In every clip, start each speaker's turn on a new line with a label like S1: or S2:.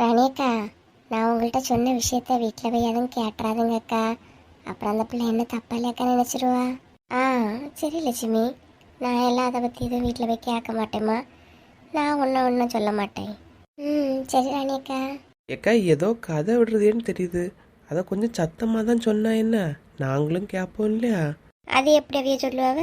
S1: ராணியக்கா நான் உங்கள்கிட்ட சொன்ன விஷயத்த வீட்டில் போய் எதுவும் கேட்டுறாதுங்கக்கா. அப்புறம் அந்த பிள்ளை என்ன தப்பா இல்லையாக்கா நினச்சிருவா? ஆ சரி லட்சுமி. நான் எல்லாம் அதை பற்றி எதுவும் வீட்டில் போய் கேட்க மாட்டேம்மா. நான் ஒன்றும் ஒன்றும் சொல்ல மாட்டேன். ம் சரி ராணியக்கா.
S2: ஏக்கா ஏதோ கதை விடுறதேன்னு தெரியுது. அதை கொஞ்சம் சத்தமாக தான் சொன்னா என்ன? நாங்களும் கேட்போம் இல்லையா?
S1: அது எப்படி அவிய சொல்லுவாவ?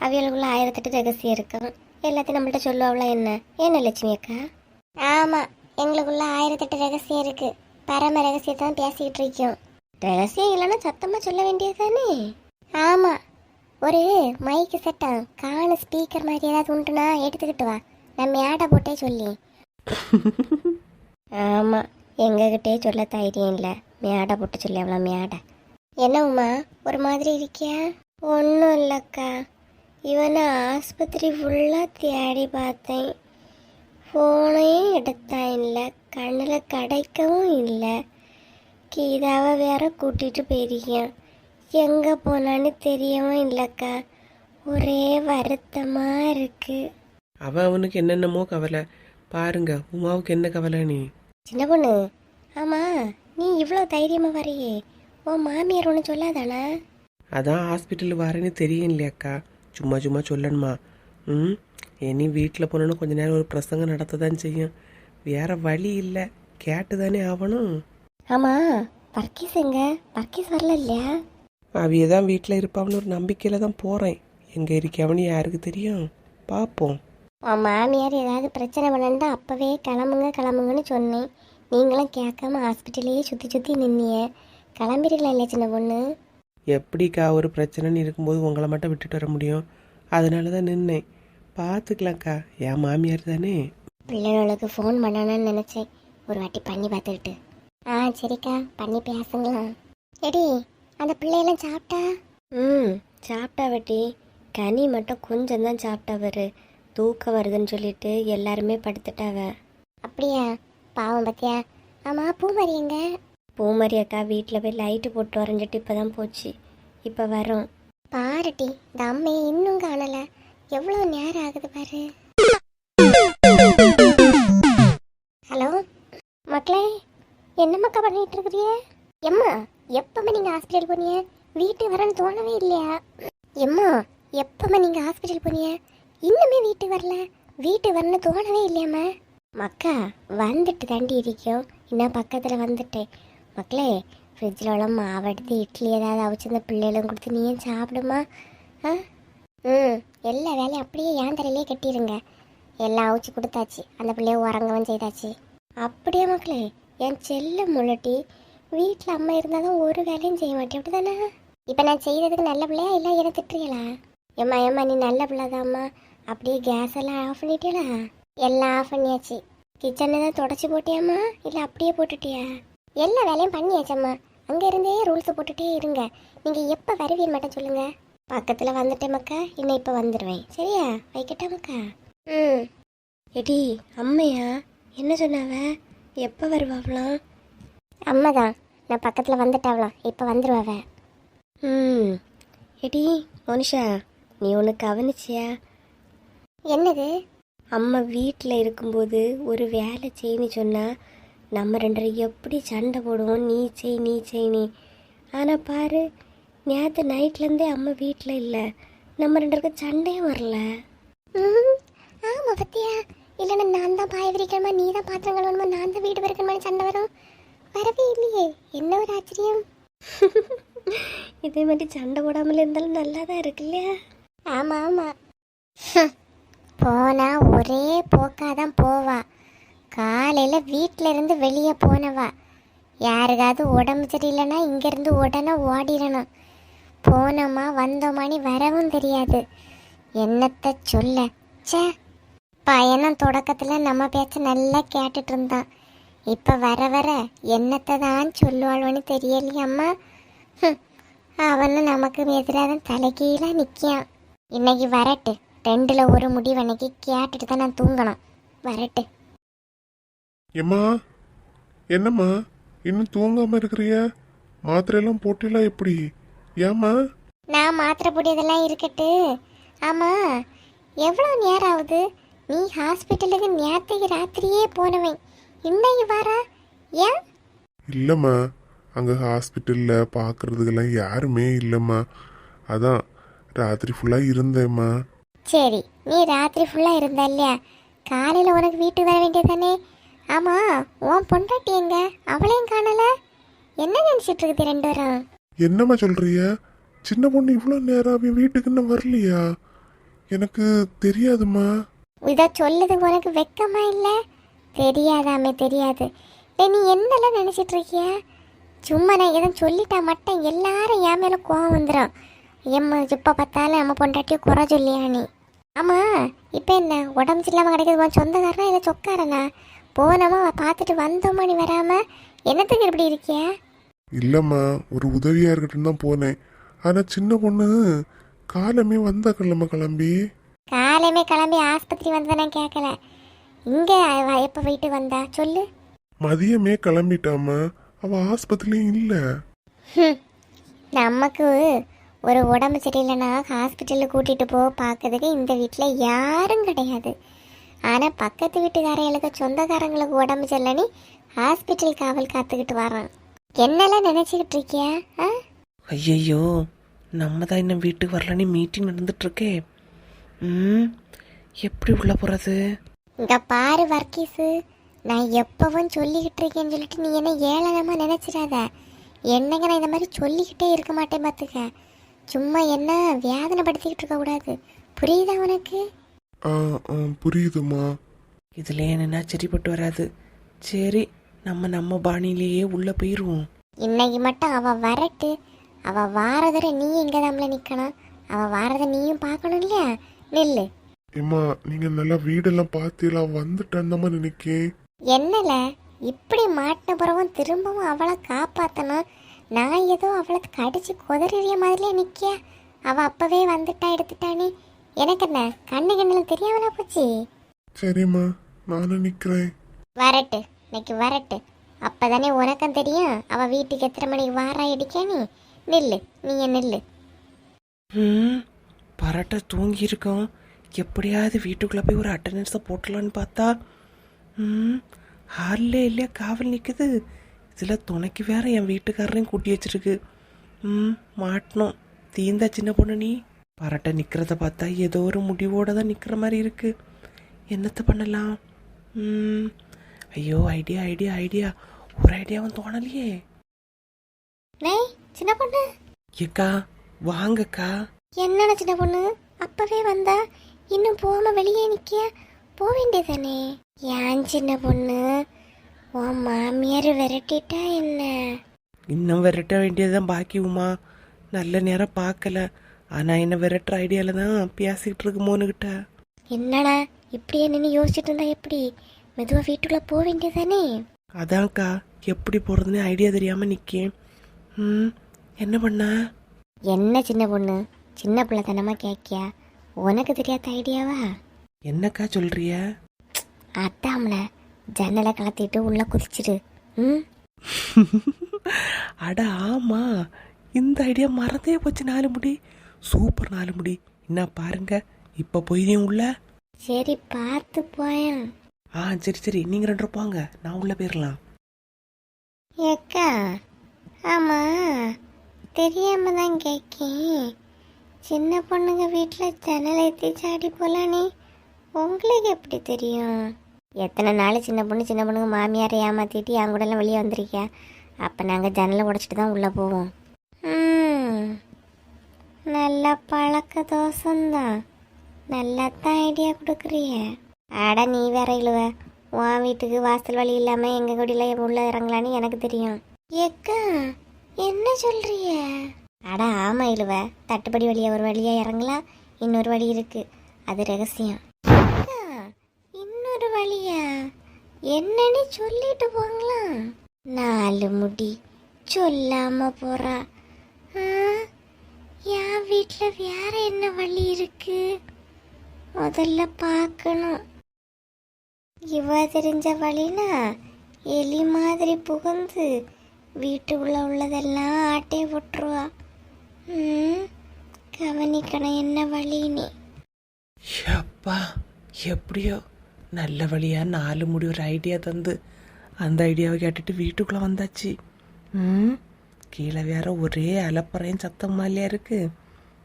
S1: அவியலுக்குள்ள ஆயிரத்தெட்டு ரகசியம் இருக்கும். எல்லாத்தையும் நம்மள்ட்ட சொல்லுவாங்களா என்ன? என்ன லட்சுமி அக்கா ஆமாம் எங்களுக்குள்ள ஆயிரத்தெட்டு ரகசியம் இருக்கு. பரம ரகசியத்தை தான் பேசிக்கிட்டு இருக்கோம். ரகசியம் இல்லைன்னா சத்தமாக சொல்ல வேண்டியது தானே ஆமாம் ஒரு மைக்கு செட்டம் காணு ஸ்பீக்கர் மாதிரி ஏதாவது உண்டுனா எடுத்துக்கிட்டு வா. நான் மேடை போட்டே சொல்லி. ஆமாம் எங்ககிட்டே சொல்ல தைரியம் இல்லை. மேடை போட்டு சொல்லி அவ்வளோ மேடை என்ன உமா ஒரு மாதிரி இருக்கியா? ஒன்றும் இல்லைக்கா. இவனை ஆஸ்பத்திரி ஃபுல்லாக தேடி பார்த்தேன். ஃபோனையும் எடுத்தான் இல்லை. கண்ணில் கிடைக்கவும் இல்லை. கீதாவை வேற கூட்டிகிட்டு போயிருக்கேன் எங்கே போனான்னு தெரியவும் இல்லைக்கா. ஒரே வருத்தமாக இருக்குது
S2: அவன் அவனுக்கு என்னென்னமோ கவலை. பாருங்க உமாவுக்கு என்ன கவலை நீ
S1: சின்ன பொண்ணு ஆமாம் நீ இவ்வளோ தைரியமாக வரையே. உன் மாமியார் ஒன்று சொல்லாதானா?
S2: அதான் ஹாஸ்பிட்டல் வரேன்னு தெரியும் இல்லையாக்கா? சும்மா சும்மா சொல்லணுமா? ம்? இனி வீட்டில் போனோன்னா கொஞ்ச நேரம் ஒரு பிரசங்கம் நடத்த தான் செய்யும். வேற வழி இல்லை. கேட்டு தானே ஆகணும்
S1: ஆமாம் பர்க்கீஸ் எங்க பர்க்கீஸ் வரல இல்லையா?
S2: அவிய தான் வீட்டில் இருப்பான்னு ஒரு நம்பிக்கையில் தான் போகிறேன் எங்கே இருக்கவனு யாருக்கு தெரியும்? பார்ப்போம்
S1: உன் மாமியார் ஏதாவது பிரச்சனை பண்ணா அப்போவே கிளம்புங்க கிளம்புங்கன்னு சொன்னேன். நீங்களும் கேட்காம ஹாஸ்பிட்டலையே சுற்றி சுற்றி நின்னிய கிளம்பிடலாம் இல்லையா சின்ன பொண்ணு?
S2: எப்படிக்கா ஒரு பிரச்சனைன்னு இருக்கும்போது உங்களை மட்டும் விட்டுட்டு வர முடியும்? அதனால தான் நின்னேன். பார்த்துக்கலாம்க்கா என் மாமியார் தானே.
S1: பிள்ளைகளுக்கு ஃபோன் பண்ணணும்னு நினச்சேன். ஒரு வாட்டி பண்ணி பார்த்துக்கிட்டு. ஆ சரிக்கா. பண்ணி பேசுங்களா. எடி அந்த பிள்ளையெல்லாம் சாப்பிட்டா? ம் சாப்பிட்டா வட்டி. கனி மட்டும் கொஞ்சம் தான் சாப்பிட்டா தூக்கம் வருதுன்னு சொல்லிட்டு எல்லாருமே படுத்துட்டாவ. அப்படியா? பாவம் பத்தியா? ஆமாம் பூமரி எங்க? பூமரி அக்கா வீட்டில் போய் லைட்டு போட்டு வரைஞ்சிட்டு இப்போ தான் போச்சு. இப்போ வரோம் பாருட்டி இந்த அம்மையை இன்னும் காணலை. எவ்வளோ நேரம் ஆகுது பாரு? ஹலோ? மக்களே என்னம்மாக்கா பண்ணிட்டு இருக்கிறிய எம்மா எப்பமா நீங்க ஹாஸ்பிட்டல் போனீங்க? வீட்டுக்கு வரேன்னு தோணவே இல்லையா? எம்மா எப்பமா நீங்க ஹாஸ்பிட்டல் போனீங்க? இன்னுமே வீட்டுக்கு வரல. வீட்டுக்கு வரணும்னு தோணவே இல்லையாம்மா. மக்கா வந்துட்டு தாண்டி இருக்கோம் இன்னும் பக்கத்தில் வந்துட்டேன் மக்களே ஃப்ரிட்ஜில் உள்ள மாவு எடுத்து இட்லி ஏதாவது அவிச்சு இந்த பிள்ளைகளும் கொடுத்து நீயும் சாப்பிடுமா? ஆ? ம். எல்லா வேலையும் அப்படியே ஏன் தலையிலே கட்டிடுங்க எல்லாம் அவிச்சு கொடுத்தாச்சு. அந்த பிள்ளைய உறங்கவும் செய்தாச்சு. அப்படியே மக்களே என் செல்ல முள்ளட்டி வீட்டில் அம்மா இருந்தால் தான் ஒரு வேலையும் செய்ய மாட்டேன். அப்படி தானே இப்போ நான் செய்கிறதுக்கு நல்ல பிள்ளையா இல்லை என திட்டுறீங்களா? ஏம்மா ஏம்மா நீ நல்ல பிள்ளைதாம்மா. அப்படியே கேஸ் எல்லாம் ஆஃப் பண்ணிட்டீங்களா எல்லாம் ஆஃப் பண்ணியாச்சு. கிச்சனை தான் தொடச்சி போட்டியாம்மா? இல்லை அப்படியே போட்டுட்டியா? எல்லா வேலையும் பண்ணியாச்சம்மா. அங்கே இருந்தே ரூல்ஸை போட்டுட்டே இருங்க. நீங்கள் எப்போ வருவீன்னு மட்டும் சொல்லுங்கள் பக்கத்தில் வந்துட்டேன் மக்கா. இன்னும் இப்போ வந்துடுவேன் சரியா? வைக்கட்டா மக்கா? ம். எடி அம்மையா என்ன சொன்னாவ? எப்போ வருவாவலாம் அம்மா தான் நான் பக்கத்தில் வந்துட்டாவலாம் இப்போ வந்துடுவாவ ம். எடி மனுஷா நீ ஒன்று கவனிச்சியா? என்னது? அம்மா வீட்டில் இருக்கும்போது ஒரு வேலை செய்யன்னு சொன்னால் நம்ம ரெண்டு பேரும் எப்படி சண்டை போடுவோம்? நீ செய் நீ செய் நீ. ஆனால் பாரு நேற்று நைட்லேருந்தே அம்மா வீட்டில் இல்லை. நம்ம ரெண்டு பேருக்கு சண்டையும் வரல ஆமாம் பத்தியா? இல்லைன்னா நான் தான் பாய விரிக்கணுமா நீ தான் பாத்திரம் கழுவணுமா நான் தான் வீடு பெருக்கணுமா சண்டை வரும். வரவே இல்லையே. என்ன ஒரு ஆச்சரியம்? இதே மாதிரி சண்டை போடாமல் இருந்தாலும் நல்லா தான் இருக்கு இல்லையா? ஆமாம் ஆமாம் போனா ஒரே போக்காக தான் போவா. காலையில் வீட்டில் இருந்து வெளியே போனவா. யாருக்காவது உடம்பு சரியில்லைன்னா இங்கேருந்து உடனே ஓடிடணும். போனோமா வந்தோமானி வரவும் தெரியாது. என்னத்த சொல்ல? சே பையனும் தொடக்கத்தில் நம்ம பேச்ச நல்லா கேட்டுட்டு இருந்தான் இப்போ வர வர என்னத்தை தான் சொல்லுவாள்வன்னு தெரியலையம்மா. ஹம், அவனும் நமக்கு எதிராக தான் தலைகீழாக நிற்கான் இன்னைக்கு வரட்டு. ரெண்டில் ஒரு முடிவு அன்னைக்கு கேட்டுட்டு தான் நான் தூங்கணும். வரட்டு.
S3: எம்மா என்னம்மா? இன்னும் தூங்காம இருக்கிறிய? மாத்திரையெல்லாம் போட்டிலாம் எப்படி? ஏம்மா?
S1: நான் மாத்திரை பொடியதெல்லாம் இருக்கட்டு. ஆமாம் எவ்வளோ நேரம் ஆகுது? நீ ஹாஸ்பிட்டலுக்கு நேற்றுக்கு ராத்திரியே போனவன். இன்னைக்கு வர? ஏன்?
S3: இல்லைம்மா அங்கே ஹாஸ்பிட்டலில் பார்க்கறதுக்கெல்லாம் யாருமே இல்லைம்மா. அதான் ராத்திரி ஃபுல்லாக இருந்தேம்மா.
S1: சரி நீ ராத்திரி ஃபுல்லாக இருந்த இல்லையா? காலையில் உனக்கு வீட்டுக்கு வர வேண்டியதானே ஆமாம் உன் பொண்டாட்டி எங்க? அவளையும் காணல? என்ன நினச்சிட்டு இருக்குது ரெண்டு பேரும்?
S3: என்னம்மா சொல்கிறிய சின்ன பொண்ணு இவ்வளோ நேரம் அவன் வீட்டுக்கு இன்னும் வரலையா? எனக்கு தெரியாதும்மா.
S1: இதை சொல்லுது உனக்கு வெக்கமா இல்லை? தெரியாதாமே தெரியாது. டேய், நீ என்னெல்லாம் நினச்சிட்டு இருக்கிய சும்மா நான் எதுவும் சொல்லிட்டா மட்டும் எல்லாரும் என் மேலே கோவம் வந்துடும் எம்ம இப்போ பார்த்தாலும் நம்ம பொண்டாட்டியும் குறை சொல்லியா நீ? ஆமாம் இப்போ என்ன உடம்பு சரியில்லாமல் கிடைக்கிறது உன் சொந்தக்காரனா இல்லை சொக்காரனா? போனோமா பார்த்துட்டு வந்தோமா நீ வராமல் என்னத்துக்கு இப்படி இருக்கியா?
S3: இல்லைம்மா ஒரு உதவியாக இருக்கட்டும் தான் போனேன். ஆனால் சின்ன பொண்ணு காலமே வந்தா கிளம்ப கிளம்பி.
S1: காலையுமே கிளம்பி ஆஸ்பத்திரி வந்ததை நான் கேட்கல. இங்கே எப்போ வீட்டுக்கு வந்தா? சொல்லு.
S3: மதியமே கிளம்பிட்டாம்மா. அவள் ஆஸ்பத்திரியும் இல்லை.
S1: நமக்கு ஒரு உடம்பு சரியில்லைன்னா ஹாஸ்பிட்டலில் கூட்டிகிட்டு போக பார்க்கறதுக்கு இந்த வீட்டில் யாரும் கிடையாது. ஆனால் பக்கத்து வீட்டுக்காரங்களுக்கு சொந்தக்காரங்களுக்கு உடம்பு சரியில்லைன்னு ஹாஸ்பிட்டல் காவல் காத்துக்கிட்டு வரான் என்னெல்லாம் நினச்சிக்கிட்டு இருக்கியா? ஆ?
S2: ஐயையோ நம்ம தான் இன்னும் வீட்டுக்கு வரலன்னு மீட்டிங் நடந்துட்டுருக்கே. ம் எப்படி உள்ளே போகிறது
S1: இங்க பாரு வர்க்கீஸு நான் எப்பவும் சொல்லிக்கிட்டு இருக்கேன்னு சொல்லிட்டு நீ என்ன ஏளனமா நினைச்சிடாத. என்னங்க நான் இந்த மாதிரி சொல்லிக்கிட்டே இருக்க மாட்டேன் பார்த்துக்க சும்மா என்ன வேதனைப்படுத்திக்கிட்டு இருக்க கூடாது. புரியுதா உனக்கு?
S3: ஆ ஆ, புரியுதும்மா.
S2: இதில் என்னன்னா சரிப்பட்டு வராது. சரி நம்ம நம்ம பாணியிலேயே உள்ளே போயிடுவோம்
S1: இன்னைக்கு மட்டும் அவ வரட்டு. அவ வாரதரை நீ எங்க தாம்ல நிக்கணும். அவ வாரத நீயும் பார்க்கணும் இல்லையா? நில்லு.
S3: ஏம்மா நீங்கள் நல்லா வீடெல்லாம் பார்த்தீங்களா வந்துட்டேன்னு நினைக்கேன்
S1: என்னல? இப்படி மாட்டின பிறகும் திரும்பவும் அவளை காப்பாத்தணும். நான் ஏதோ அவளை கடிச்சு குதறிய மாதிரியே நிக்கிய? அவ அப்பவே வந்துட்டா எடுத்துட்டானே எனக்கு என்ன கண்ணு கண்ணில் தெரியாமலா போச்சு?
S3: சரிம்மா நானும் நிற்கிறேன்
S1: வரட்டு. இன்னைக்கு வரட்டு. அப்போதானே உனக்கும் தெரியும். அவ வீட்டுக்கு எத்தனை மணிக்கு வாரா இடிக்கானே நில்லு. நீ நில்லு.
S2: ம் பரட்டை தூங்கியிருக்கோம் எப்படியாவது வீட்டுக்குள்ளே போய் ஒரு அட்டண்டன்ஸை போட்டலான்னு பார்த்தா ம் ஹாலில் இல்லையா? காவல் நிற்குது இதில் துணைக்கு வேற என் வீட்டுக்காரரையும் கூட்டி வச்சிருக்கு. ம் மாட்டணும். தீந்தா சின்ன பொண்ணு நீ. பரட்டை நிற்கிறத பார்த்தா ஏதோ ஒரு முடிவோட தான் நிற்கிற மாதிரி இருக்கு. என்னத்தை பண்ணலாம்? ம் ஐயோ ஐடியா ஐடியா ஐடியா ஒரு ஐடியாவும் தோணலையே.
S1: நெய் சின்ன பொண்ணு.
S2: ஏக்கா வாங்கக்கா.
S1: என்னடா சின்ன பொண்ணு? அப்பவே வந்தா இன்னும் போகாம வெளியே நிக்க? போக வேண்டியதானே ஏன் சின்ன பொண்ணு? உன் மாமியார் விரட்டிட்டா என்ன?
S2: இன்னும் விரட்ட வேண்டியதுதான் பாக்கி உமா. நல்ல நேரம் பார்க்கல ஆனால் என்ன விரட்டுற ஐடியாவில் தான் பேசிக்கிட்டு இருக்கு மோனுக்கிட்ட
S1: என்னடா இப்படியே நின்று யோசிச்சுட்டு இருந்தா எப்படி? மெதுவா வீட்டுக்குள்ள போக வேண்டியதானே
S2: அதான்க்கா எப்படி போகிறதுன்னு ஐடியா தெரியாமல் நிற்கேன் ம் என்ன பண்ண?
S1: என்ன சின்ன பொண்ணு? சின்ன பிள்ளை தனமா கேக்கியா உனக்கு தெரியாத ஐடியாவா
S2: என்னக்கா சொல்றிய?
S1: அத்தாமல ஜன்னலை கலத்திட்டு உள்ள குதிச்சிடு. ம்?
S2: அட ஆமா. இந்த ஐடியா மறந்தே போச்சு நாலு முடி. சூப்பர் நாலு முடி. என்ன பாருங்க இப்போ போய் உள்ள.
S1: சரி பார்த்து போயேன்.
S2: ஆ சரி சரி. நீங்கள் ரெண்டு போங்க. நான் உள்ள போயிடலாம்
S1: ஏக்கா ஆமா. தெரியாம தான் கேக்கேன். சின்ன பொண்ணுங்க வீட்டில் ஜன்னல் ஏற்றி சாடி போலானே. உங்களுக்கு எப்படி தெரியும்? எத்தனை நாள் சின்ன பொண்ணு சின்ன பொண்ணுங்க மாமியாரை ஏமாற்றிட்டு என் கூடலாம் வெளியே வந்திருக்கியா அப்போ நாங்கள் ஜன்னலை உடைச்சிட்டு தான் உள்ளே போவோம். ம். நல்ல பழக்க தோசம்தான் நல்லா தான் ஐடியா கொடுக்குறிய. அட நீ வேற இழுவ. உன் வீட்டுக்கு வாசல் வழி இல்லாம எங்க குடியில உள்ள இறங்கலான்னு எனக்கு தெரியும். ஏக்கா என்ன சொல்றிய? அட ஆமா இழுவ. தட்டுப்படி வழியா ஒரு வழியா இறங்கலாம் இன்னொரு வழி இருக்கு. அது ரகசியம். இன்னொரு வழியா? என்னன்னு சொல்லிட்டு போங்களாம். நாலு முடி. சொல்லாம போறா. ஆ, என் வீட்டுல வேற என்ன வழி இருக்கு? முதல்ல பார்க்கணும். இவ தெரிஞ்ச வழினா எலி மாதிரி புகுந்து வீட்டுக்குள்ள உள்ளதெல்லாம் ஆட்டே விட்டுருவா ம், கவனிக்கணும் என்ன வழின்னு
S2: எப்பா எப்படியோ நல்ல வழியா நாலு முடி ஒரு ஐடியா தந்து அந்த ஐடியாவை கேட்டுட்டு வீட்டுக்குள்ளே வந்தாச்சு. ம் கீழே வேற ஒரே அலப்பறையும் சத்தம் மாதிரியா இருக்கு.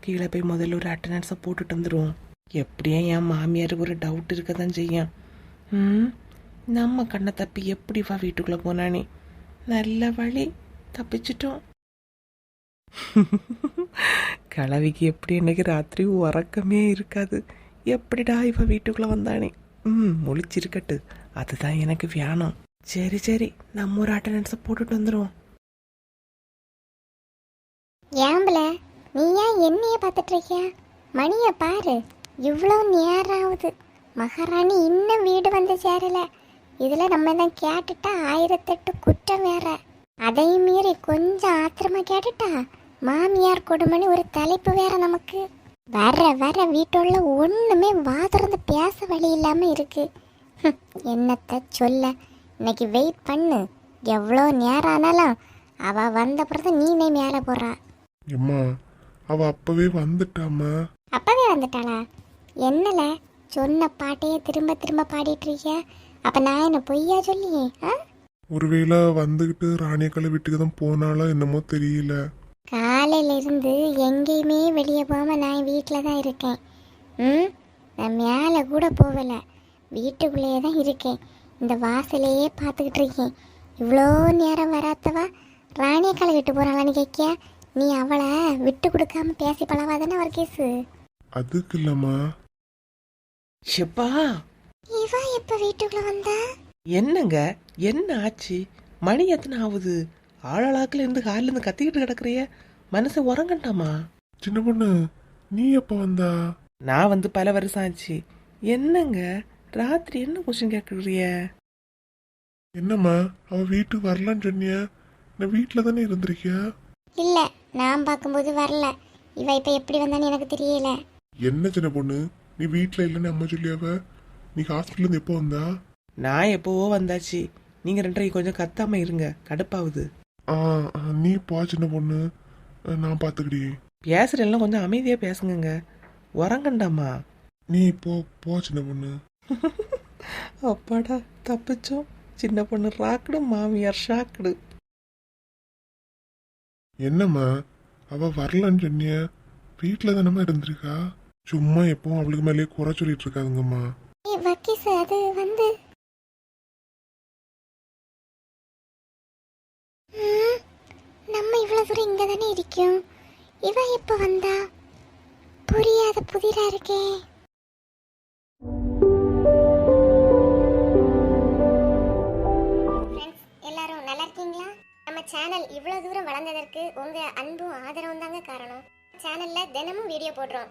S2: கீழே போய் முதல்ல ஒரு அட்டண்டன்ஸை போட்டுட்டு வந்துடுவோம் எப்படியும் என் மாமியாருக்கு ஒரு டவுட் இருக்க தான் செய்யும். ம். நம்ம கண்ணை தப்பி எப்படி வா வீட்டுக்குள்ளே போனானே நல்ல வழி. தப்பிச்சிட்டோம். கலவிக்கு எப்படி இன்னைக்கு ராத்திரி உறக்கமே இருக்காது. எப்படிடா இவ வீட்டுக்குள்ளே வந்தானே? ம் முழிச்சிருக்கட்டு. அதுதான் எனக்கு வேணும் சரி சரி. நம்ம ஒரு அட்டண்டன்ஸை போட்டுட்டு வந்துடுவோம்
S1: ஏம்பல நீ ஏன் என்னைய பார்த்துட்டு இருக்கியா? மணியை பாரு. இவ்வளோ நேரம் ஆகுது மகாராணி இன்னும் வீடு வந்து சேரல. இதில் நம்ம தான் கேட்டுட்டா ஆயிரத்தெட்டு குற்றம் வேற. அதையும் மீறி கொஞ்சம் ஆத்திரமா கேட்டுட்டா மாமியார் கொடுமணி ஒரு தலைப்பு வேற நமக்கு. வர வர வீட்டுள்ள ஒண்ணுமே வாதுறந்து பேச வழி இல்லாம இருக்கு. என்னத்த சொல்ல? இன்னைக்கு வெயிட் பண்ணு. எவ்வளோ நேரம் ஆனாலும் அவ வந்த பிறகு நீனே மேலே போறா
S3: எம்மா அவ அப்பவே வந்துட்டாம்மா.
S1: அப்பவே வந்துட்டாளா? என்னல? சொன்ன பாட்டையே திரும்ப திரும்ப பாடிட்டு இருக்கிய அப்ப நான் என்ன பொய்யா சொல்லி ஆ?
S3: ஒருவேளை வந்துகிட்டு ராணியக்கால வீட்டுக்கு தான் போனாலோ என்னமோ தெரியல.
S1: காலையில இருந்து எங்கேயுமே வெளியே போகாம நான் வீட்டில் தான் இருக்கேன். ம்? நான் மேலே கூட போகல. வீட்டுக்குள்ளேயே தான் இருக்கேன். இந்த வாசலையே பார்த்துக்கிட்டு இருக்கேன் இவ்வளோ நேரம் வராதவா ராணியக்காலை விட்டு போகிறாளான்னு கேட்கியா? நீ அவளை விட்டு கொடுக்காம பேசி பழவாதானே ஒரு கேஸு
S3: அதுக்கு இல்லம்மா.
S2: ஷெப்பா.
S1: இவ எப்ப வீட்டுக்குள்ள வந்தா?
S2: என்னங்க? என்ன ஆச்சு? மணி எத்தனை ஆகுது ஆளாளாக்கில் இருந்து காலில் இருந்து கத்திக்கிட்டு கிடக்குறிய. மனசை உறங்கண்டாமா?
S3: சின்ன பொண்ணு நீ எப்ப வந்தா?
S2: நான் வந்து பல வருஷம் ஆச்சு. என்னங்க? ராத்திரி என்ன கொஸ்டின் கேட்குறிய
S3: என்னம்மா அவ வீட்டுக்கு வரலான்னு சொன்னிய. நான் வீட்டில் தானே இருந்திருக்கியா?
S1: இல்ல நான் பார்க்கும்போது வரல. இவ இப்ப எப்படி வந்தான்னு எனக்கு தெரியல.
S3: என்ன சின்ன பொண்ணு? நீ வீட்டில் இல்லைன்னு அம்மா சொல்லியாவ? நீ ஹாஸ்பிட்டல் எப்போ வந்தா?
S2: நான் எப்போவோ வந்தாச்சு. நீங்கள் ரெண்டரை கொஞ்சம் கத்தாம இருங்க. கடுப்பாகுது.
S3: ஆ நீ போ சின்ன பொண்ணு. நான் பார்த்துக்கிடி
S2: பேசுறெல்லாம் கொஞ்சம் அமைதியாக பேசுங்கங்க. உறங்கண்டாமா
S3: நீ போ போ சின்ன பொண்ணு.
S2: அப்பாடா தப்பிச்சோம். சின்ன பொண்ணு ராக்குடு மாமியார் ஷாக்குடு.
S3: என்னம்மா? அவ வரலன்னு சொன்னிய. வீட்டில் தானம்மா இருந்திருக்கா? சும்மா எப்பவும் அவளுக்கு மேலேயே குறை சொல்லிட்டு இருக்காதுங்கம்மா.
S1: ஏய் அது வந்து ம், நம்ம இவ்வளவு தூரம் இங்க தானே இருக்கோம். இவ எப்ப வந்தா? புரியாத புதிரா இருக்கே. ஃப்ரெண்ட்ஸ் எல்லாரும் நல்லா இருக்கீங்களா? நம்ம சேனல் இவ்வளவு தூரம் வளர்ந்ததற்கு உங்க அன்பும் ஆதரவும் தாங்க காரணம். சேனல்ல தினமும் வீடியோ போடுறோம்.